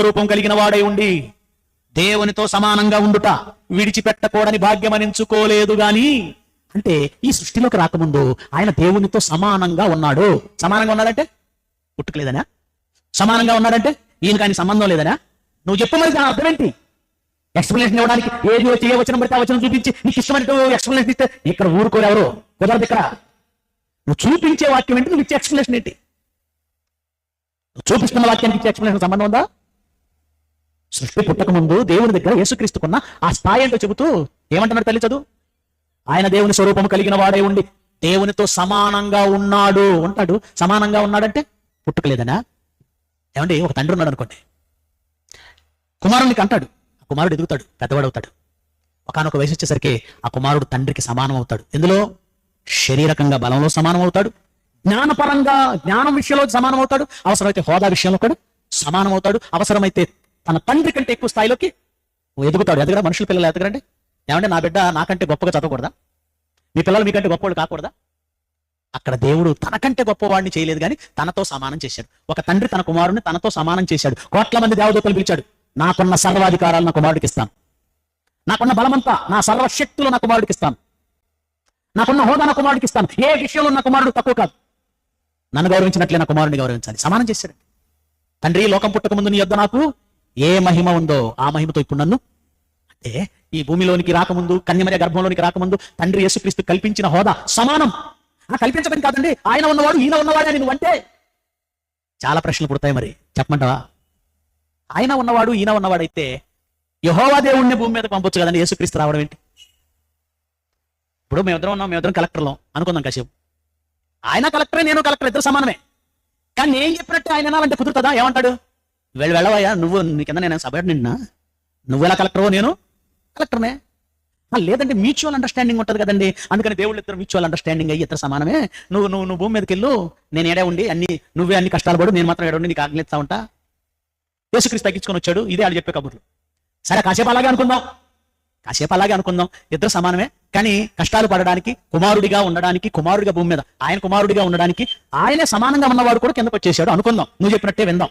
స్వరూపం కలిగిన వాడై ఉండి దేవునితో సమానంగా ఉండుట విడిచిపెట్టకూడని భాగ్యమనించుకోలేదు గాని అంటే ఈ సృష్టిలోకి రాకముందు ఆయన దేవునితో సమానంగా ఉన్నాడు. సమానంగా ఉన్నాడంటే? పుట్టుకలేదనా? సమానంగా ఉన్నాడంటే? ఈయనకి ఆయన సంబంధం లేదనా? నువ్వు చెప్పు మరి దాని అర్థం ఏంటి? ఎక్స్ప్లెనేషన్ ఇవ్వడానికి ఏది వచ్చి ఏ వచ్చిన ఆ వచనం చూపించి నీకు ఇష్టమైనట్టు ఎక్స్ప్లెనేషన్ ఇస్తే ఇక్కడ ఊరుకోరు ఎవరు? కుదరదు ఇక్కడ. నువ్వు చూపించే వాక్యం ఏంటి? నువ్వు ఇచ్చే ఎక్స్ప్లెనేషన్ ఏంటి? చూపిస్తున్న వాక్యానికి ఇచ్చే ఎక్స్ప్లెనేషన్ సంబంధం ఉందా? సృష్టి పుట్టక ముందు దేవుని దగ్గర యేసుక్రీస్తుకున్న ఆ స్థాయి ఏంటో చెబుతూ ఏమంటున్నాడు తల్లి చదువు? ఆయన దేవుని స్వరూపము కలిగిన వాడే ఉండి దేవునితో సమానంగా ఉన్నాడు ఉంటాడు సమానంగా ఉన్నాడంటే పుట్టుకలేదనా? ఏమండి ఒక తండ్రి ఉన్నాడు అనుకోండి. కుమారునికి అంటాడు. ఆ కుమారుడు ఎదుగుతాడు పెద్దవాడు అవుతాడు ఒకనొక వయసు వచ్చేసరికి ఆ కుమారుడు తండ్రికి సమానం అవుతాడు. ఎందులో? శరీరకంగా బలంలో సమానం అవుతాడు. జ్ఞానపరంగా జ్ఞానం విషయంలో సమానం అవుతాడు. అవసరమైతే హోదా విషయంలో కూడా సమానం అవుతాడు. అవసరమైతే తన తండ్రి కంటే ఎక్కువ స్థాయిలోకి ఎదుగుతాడు. ఎదగడా? మనుషుల పిల్లలు ఎదగరండి? ఏమంటే నా బిడ్డ నాకంటే గొప్పగా చదవకూడదా? మీ పిల్లలు మీకంటే గొప్పవాడు కాకూడదా? అక్కడ దేవుడు తనకంటే గొప్పవాడిని చేయలేదు కానీ తనతో సమానం చేశాడు. ఒక తండ్రి తన కుమారుని తనతో సమానం చేశాడు. కోట్ల మంది దేవదూతలు పిలిచాడు. నాకున్న సర్వాధికారాలు నా కుమారుడికి ఇస్తాను. నాకున్న బలమంతా నా సర్వశక్తులు నా కుమారుడికి ఇస్తాను. నాకున్న హోదా నా కుమారుడికి ఇస్తాను. ఏ విషయంలో నా కుమారుడు తక్కువ కాదు. నన్ను గౌరవించినట్లే నా కుమారుడిని గౌరవించాలి. సమానం చేశాడు. తండ్రి లోకం పుట్టక ముందు నీ యొద్ద నాకు ఏ మహిమ ఉందో ఆ మహిమతో ఇప్పుడు నన్ను? అంటే ఈ భూమిలోనికి రాకముందు కన్యమర్య గర్భంలోనికి రాకముందు తండ్రి యేసుక్రీస్తు కల్పించిన హోదా సమానం. ఆ కల్పించబడి కాదండి. ఆయన ఉన్నవాడు ఈయన ఉన్నవాడే నువ్వు అంటే? చాలా ప్రశ్నలు పుడతాయి మరి. చెప్పమంటావా? ఆయన ఉన్నవాడు ఈయన ఉన్నవాడైతే యహోవా దేవుణ్ణి భూమి మీద పంపొచ్చు కదండి. యేసుక్రీస్తు రావడం ఏంటి? ఇప్పుడు మేమిద్దరం ఉన్నాం మేమిద్దరం కలెక్టర్లో. అనుకుందాం కాసేపు. ఆయన కలెక్టరే నేను కలెక్టర్ ఇద్దరు సమానమే. కానీ నేను చెప్పినట్టు ఆయన అంటే కుదురుతుందా? ఏమంటాడు? వెళ్ళి వెళ్ళవయ్యా నువ్వు నీ కింద నేను సబ్ నిన్నా నువ్వు ఎలా కలెక్టరో నేను? కలెక్టర్నే లేదంటే మ్యూచువల్ అండర్స్టాండింగ్ ఉంటుంది కదండి. అందుకని దేవుళ్ళు ఇద్దరు మ్యూచువల్ అండర్స్టాండింగ్ అయ్యి ఇద్దరు సమానమే. నువ్వు నువ్వు నువ్వు భూమి మీదకి వెళ్ళు నేను ఏడే ఉండి అన్ని నువ్వే అన్ని కష్టాలు పడు నేను మాత్రం ఏడుండి నీకు ఆజ్ఞిస్తా ఉంటా? యేసుక్రీస్తు తగ్గించుకొని వచ్చాడు. ఇదే వాళ్ళు చెప్పే కబుర్లు. సరే కాసేపు అలాగే అనుకుందాం. కాసేపు అలాగే అనుకుందాం. ఇద్దరు సమానమే. కానీ కష్టాలు పడడానికి కుమారుడిగా ఉండడానికి కుమారుడిగా భూమి మీద ఆయన కుమారుడిగా ఉండడానికి ఆయనే సమానంగా ఉన్నవాడు కూడా కిందకు వచ్చేసాడు. అనుకుందాం. నువ్వు చెప్పినట్టే విందాం.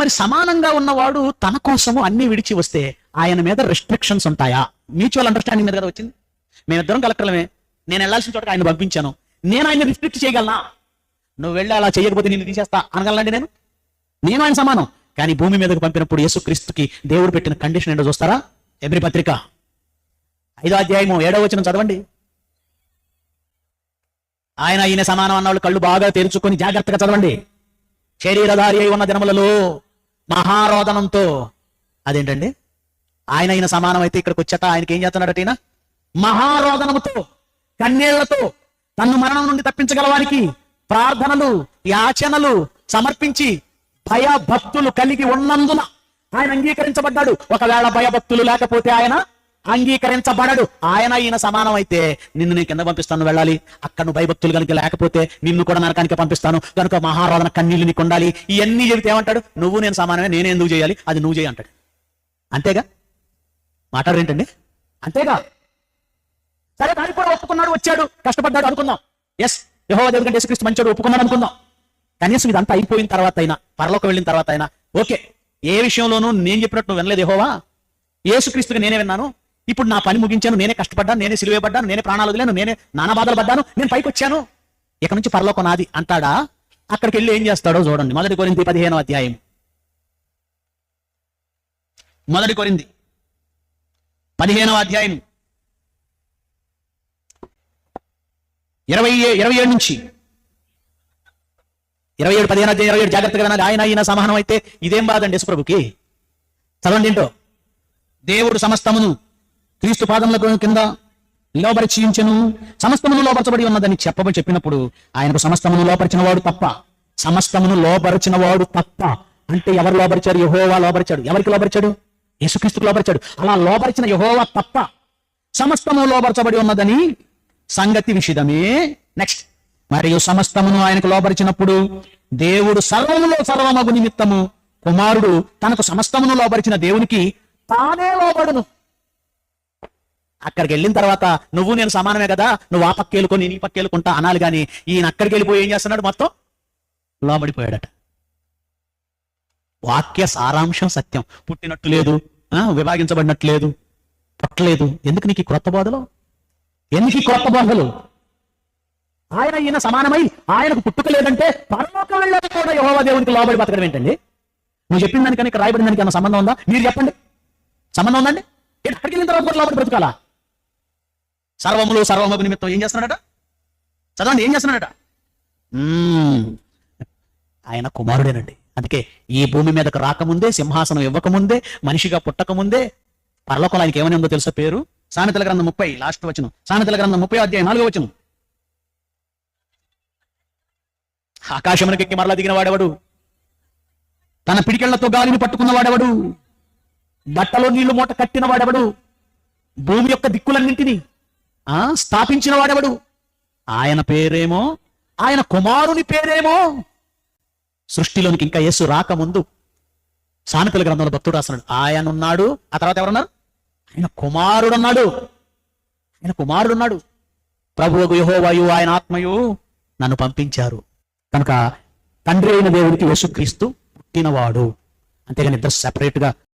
మరి సమానంగా ఉన్నవాడు తన కోసము అన్ని విడిచి వస్తే ఆయన మీద రెస్ట్రిక్షన్స్ ఉంటాయా? మ్యూచువల్ అండర్స్టాండింగ్ మీద కదా వచ్చింది. మేమిద్దరం కలెక్టర్లమే. నేను వెళ్ళాల్సిన చోటకి ఆయన పంపించాను. నేను ఆయన రిస్ట్రిక్ట్ చేయగలనా? నువ్వు వెళ్ళి అలా చేయకపోతే నేను తీసేస్తా అనగలండి నేను? నేను ఆయన సమానం. కానీ భూమి మీదకు పంపినప్పుడు యేసుక్రీస్తుకి దేవుడు పెట్టిన కండిషన్ ఏంటో చూస్తారా? ఎబ్రి పత్రిక ఐదో అధ్యాయము ఏడో వచ్చిన చదవండి. ఆయన ఈయన సమానం అన్నవాళ్ళు కళ్ళు బాగా తెరుచుకొని జాగ్రత్తగా చదవండి. శరీరధారి అయి ఉన్న దినములలో మహారోదనంతో అదేంటండి? ఆయన ఈయన సమానం అయితే ఇక్కడికి వచ్చాక ఆయనకి ఏం చేస్తున్నాడట ఈయన? మహారోదనముతో కన్నీళ్ళతో తన్ను మరణం నుండి తప్పించగలవానికి ప్రార్థనలు యాచనలు సమర్పించి భయభక్తులు కలిగి ఉన్నందున ఆయన అంగీకరించబడ్డాడు. ఒకవేళ భయభక్తులు లేకపోతే ఆయన అంగీకరించబడడు. ఆయన ఈయన సమానం అయితే నిన్ను నేను కింద పంపిస్తాను వెళ్ళాలి. అక్కడ నువ్వు భయభక్తులు కనుక లేకపోతే నిన్ను కూడా నరకానికి పంపిస్తాను. కనుక మహారాధన కన్నీళ్ళు నీకు ఉండాలి. ఇవన్నీ చెబితే ఏమంటాడు? నువ్వు నేను సమానమే నేను ఎందుకు చేయాలి? అది నువ్వు చేయి అంటాడు. అంతేగా? మాట్లాడరు ఏంటండి అంతేగా? సరే దానికి కూడా ఒప్పుకున్నాడు వచ్చాడు. కష్టపడ్డాడు అనుకుందాం. ఎస్ యహో దేవుడు కంటే యేసుక్రీస్తు మంచోడు ఒప్పుకున్నాడు అనుకుందాం. కనీసం ఇదంతా అయిపోయిన తర్వాత అయినా పరలోకి వెళ్ళిన తర్వాత అయినా ఓకే. ఏ విషయంలోనూ నేను చెప్పినట్టు నువ్వు వినలేదు యహోవా? యేసుక్రీస్తుగా నేనే విన్నాను. ఇప్పుడు నా పని ముగించాను నేనే కష్టపడ్డాను నేనే సిలువేయబడ్డాను నేనే ప్రాణాలు వదిలాను నేనే నానా బాధలు పడ్డాను నేను పైకి వచ్చాను ఇక నుంచి పరలోకం నాది అంటాడా? అక్కడికి వెళ్ళి ఏం చేస్తాడో చూడండి. మొదటి కొరింది పదిహేనో అధ్యాయం. మొదటి కొరింది పదిహేనవ అధ్యాయం. ఇరవై ఏ- ఇరవై ఏడు నుంచి. ఇరవై ఏడు పదిహేను అధ్యాయం ఇరవై ఏడు జాగ్రత్తగా వినాలి. ఆయన ఈయన సమానం అయితే ఇదేం బాధండి యేసుప్రభుకి? చదవండి ఏంటో? దేవుడు సమస్తమును క్రీస్తు పాదముల కింద లోపరిచయించెను సమస్తమును లోపరచబడి ఉన్నదని చెప్పబడి చెప్పినప్పుడు ఆయనకు సమస్తమును లోపరిచిన వాడు తప్ప సమస్తమును లోపరిచిన వాడు తప్ప అంటే ఎవరు లోపరిచాడు యహోవా లోపరిచాడు ఎవరికి లోపరిచాడు యేసుక్రీస్తుకు లోపరిచాడు అలా లోపరిచిన యహోవా తప్ప సమస్తము లోపరచబడి ఉన్నదని సంగతి విషిదమే నెక్స్ట్ మరియు సమస్తమును ఆయనకు లోపరిచినప్పుడు దేవుడు సర్వములో సర్వమగు నిమిత్తము కుమారుడు తనకు సమస్తమును లోపరిచిన దేవునికి తానే లోబడును. అక్కడికి వెళ్ళిన తర్వాత నువ్వు నేను సమానమే కదా నువ్వు ఆ పక్కేలుకో నేను ఈ పక్కేలుకుంటా అనాలి కానీ ఈయన అక్కడికి వెళ్ళిపోయి ఏం చేస్తున్నాడు మొత్తం? లోబడిపోయాడట. వాక్య సారాంశం సత్యం. పుట్టినట్టు లేదు విభాగించబడినట్టు లేదు పుట్టలేదు. ఎందుకు నీకు క్రొత్త బోధలు? ఎందుకు ఈ క్రొత్త బోధలు? ఆయన ఈయన సమానమై ఆయనకు పుట్టుక లేదంటే పరలోకం వెళ్ళాక కూడా యహోవా దేవునికి లోబడి బతకడం ఏంటండి? నువ్వు చెప్పిన దానికని ఇక్కడ రాయబడిన దానికి ఏమైనా సంబంధం ఉందా? మీరు చెప్పండి. సంబంధం ఉందండి? ఏంటి అక్కడికి వెళ్ళిన తర్వాత కూడా లోబడి బ్రతకాలా? సర్వములు సర్వము నిమిత్తం ఏం చేస్తున్నాడట? చదవండి ఏం చేస్తున్నాడట? ఆయన కుమారుడేనండి. అందుకే ఈ భూమి మీదకు రాకముందే సింహాసనం ఇవ్వకముందే మనిషిగా పుట్టకముందే పరలోకంలో ఆయనకి ఏమని ఉందో తెలుసా పేరు? సామెతల గ్రంథం ముప్పై లాస్ట్ వచ్చిన సామెతల గ్రంథం ముప్పై అధ్యాయం నాలుగో వచ్చిన ఆకాశమునకెక్కి మరలా దిగిన వాడెవడు? తన పిడికెళ్ళతో గాలిని పట్టుకున్న వాడెవడు? బట్టలో నీళ్ళు మూట కట్టిన వాడెవడు? భూమి యొక్క దిక్కులన్నింటినీ స్థాపించిన వాడెవడు? ఆయన పేరేమో? ఆయన కుమారుని పేరేమో? సృష్టిలోనికి ఇంకా యేసు రాకముందు సామెతల గ్రంథంలో భక్తుడు రాస్తున్నాడు. ఆయన ఉన్నాడు ఆ తర్వాత ఎవరున్నారు? ఆయన కుమారుడు ఉన్నాడు ఆయన కుమారుడు ఉన్నాడు ప్రభువుకు యహోవాయు ఆయన ఆత్మయు నన్ను పంపించారు. కనుక తండ్రి అయిన దేవుడికి యేసుక్రీస్తు పుట్టినవాడు. అంతేగాని ఇద్దరు సెపరేట్గా